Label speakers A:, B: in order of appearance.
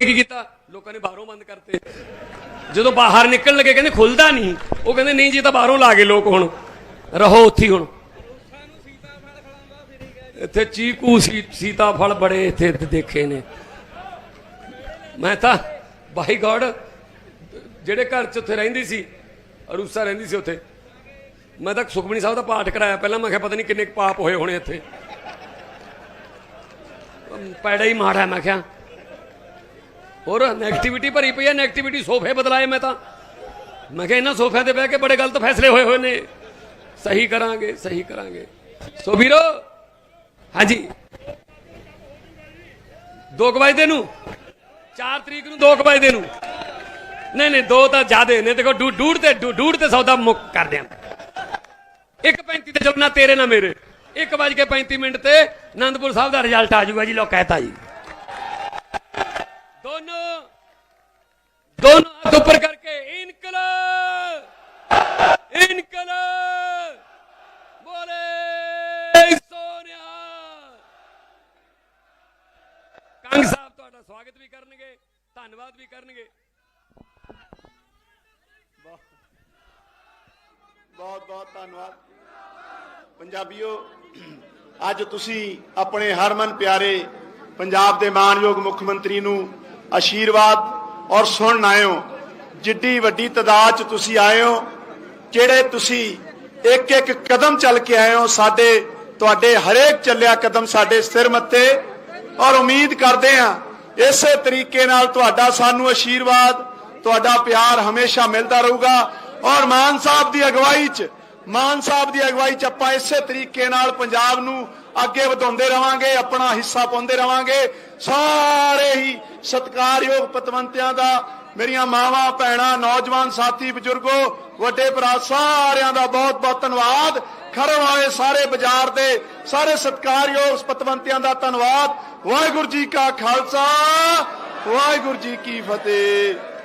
A: ਕੀ ਕੀਤਾ, ਲੋਕਾਂ ਨੇ ਬਾਹਰੋਂ ਬੰਦ ਕਰਤੇ। ਜਦੋਂ ਬਾਹਰ ਨਿਕਲਣ ਲੱਗੇ, ਕਹਿੰਦੇ ਖੁੱਲਦਾ ਨਹੀਂ। ਉਹ ਕਹਿੰਦੇ, ਨਹੀਂ ਜੀ ਤਾਂ ਬਾਹਰੋਂ ਲਾ ਗਏ ਲੋਕ ਹੁਣ। ਰਹੋ ਉੱਥੇ ਹੁਣ। ਇੱਥੇ ਚੀਕੂ ਸੀਤਾ ਫਲ ਬੜੇ ਇੱਥੇ ਦੇਖੇ ਨੇ। ਮੈਂ ਤਾਂ, ਬਾਈ ਗੋਡ, ਜਿਹੜੇ ਘਰ ਚ ਉੱਥੇ ਰਹਿੰਦੀ ਸੀ, ਅਰੂਸਾ ਰਹਿੰਦੀ ਸੀ ਉੱਥੇ। ਮੈਂ ਤਾਂ ਸੁਖਮਨੀ ਸਾਹਿਬ ਦਾ ਪਾਠ ਕਰਾਇਆ ਪਹਿਲਾਂ, ਮੈਂ ਕਿਹਾ ਪਤਾ ਨਹੀਂ ਕਿੰਨੇ ਪਾਪ ਹੋਏ ਹੋਣੇ ਇੱਥੇ। ਪੈੜਾ ਹੀ ਮਾੜਾ ਮੈਂ ਕਿਹਾ। ਹੋਰ ਨੈਗੇਟਿਵਿਟੀ ਭਰੀ ਪਈ ਹੈ ਨੈਗੇਟਿਵਿਟੀ ਸੋਫੇ ਬਦਲਾਏ ਮੈਂ ਤਾਂ। ਮੈਂ ਕਿਹਾ ਇਹਨਾਂ ਸੋਫਿਆਂ ਤੇ ਬਹਿ ਕੇ ਬੜੇ ਗਲਤ ਫੈਸਲੇ ਹੋਏ ਹੋਏ ਨੇ। ਸਹੀ ਕਰਾਂਗੇ ਸਹੀ ਕਰਾਂਗੇ। ਸੋ ਵੀਰੋ, ਹਾਂਜੀ। ਦੋ ਕੁ ਵਜੇ ਨੂੰ। 4 ਤਰੀਕ ਨੂੰ ਦੋ ਕੁ ਵਜੇ ਨੂੰ। ਨਹੀਂ ਨਹੀਂ, ਦੋ ਤਾਂ ਜ਼ਿਆਦੇ। ਨੇ ਦੇਖੋ, ਡੂ- ਡੂੜ ਤੇ, ਡੂ- ਡੂਢ ਤੇ ਸੌਦਾ ਮੁੱਕ ਕਰਦੇ ਆਂ। 1.35 ਤੇ ਚੱਲਣਾ ਤੇਰੇ ਨਾ ਮੇਰੇ। 1:35 ਮਿੰਟ ਤੇ ਆਨੰਦਪੁਰ ਸਾਹਿਬ ਦਾ ਰਿਜ਼ਲਟ ਆ ਜਾਊਗਾ ਜੀ ਲੋ ਕਹਿਤਾ ਜੀ। ਦੋਨੋਂ ਦੋਨੋਂ ਹੱਥ ਉੱਪਰ ਕਰਕੇ ਇਨਕਲਾਬ। ਇਨਕਲਾਬ। ਬੋਲੇ ਸੋਨਿਆ ਕੰਗ ਸਾਹਿਬ ਤੁਹਾਡਾ ਸਵਾਗਤ ਵੀ ਕਰਨਗੇ, ਧੰਨਵਾਦ ਵੀ ਕਰਨਗੇ।
B: ਬਹੁਤ ਬਹੁਤ ਧੰਨਵਾਦ। ਪੰਜਾਬੀਓ, ਅੱਜ ਤੁਸੀਂ ਆਪਣੇ ਹਰਮਨ ਪਿਆਰੇ ਪੰਜਾਬ ਦੇ ਮਾਨਯੋਗ ਮੁੱਖ ਮੰਤਰੀ ਨੂੰ ਆਸ਼ੀਰਵਾਦ ਔਰ ਸੁਣਨ ਆਏ ਹੋ ਜਿੱਡੀ ਵੱਡੀ ਤਦਾਦ ਚ ਤੁਸੀਂ ਆਏ ਹੋ ਜਿਹੜੇ ਤੁਸੀਂ ਇੱਕ ਇੱਕ ਕਦਮ ਚੱਲ ਕੇ ਆਏ ਹੋ, ਸਾਡੇ, ਤੁਹਾਡੇ ਹਰੇਕ ਚੱਲਿਆ ਕਦਮ ਸਾਡੇ ਸਿਰ ਮੱਥੇ। ਔਰ ਉਮੀਦ ਕਰਦੇ ਹਾਂ, ਇਸੇ ਤਰੀਕੇ ਨਾਲ ਤੁਹਾਡਾ ਸਾਨੂੰ ਆਸ਼ੀਰਵਾਦ, ਤੁਹਾਡਾ ਪਿਆਰ ਹਮੇਸ਼ਾ ਮਿਲਦਾ ਰਹੂਗਾ। ਔਰ ਮਾਨ ਸਾਹਿਬ ਦੀ ਅਗਵਾਈ 'ਚ, ਮਾਨ ਸਾਹਿਬ ਦੀ ਅਗਵਾਈ 'ਚ ਆਪਾਂ ਇਸੇ ਤਰੀਕੇ ਨਾਲ ਪੰਜਾਬ ਨੂੰ ਅੱਗੇ ਵਧਾਉਂਦੇ ਰਵਾਂਗੇ, ਆਪਣਾ ਹਿੱਸਾ ਪਾਉਂਦੇ ਰਵਾਂਗੇ। ਸਾਰੇ ਹੀ ਸਤਿਕਾਰਯੋਗ ਪਤਵੰਤਿਆਂ ਦਾ, ਮੇਰੀਆਂ ਮਾਵਾਂ, ਭੈਣਾਂ, ਨੌਜਵਾਨ ਸਾਥੀ, ਬਜ਼ੁਰਗੋ, ਵੱਡੇ ਭਰਾ, ਸਾਰਿਆਂ ਦਾ ਬਹੁਤ ਬਹੁਤ ਧੰਨਵਾਦ। ਖਰਮ ਆਏ ਸਾਰੇ ਬਾਜ਼ਾਰ ਦੇ, ਸਾਰੇ ਸਤਿਕਾਰਯੋਗ ਪਤਵੰਤਿਆਂ ਦਾ ਧੰਨਵਾਦ। ਵਾਹਿਗੁਰੂ ਜੀ ਕਾ ਖਾਲਸਾ, ਵਾਹਿਗੁਰੂ ਜੀ ਕੀ ਫਤਿਹ।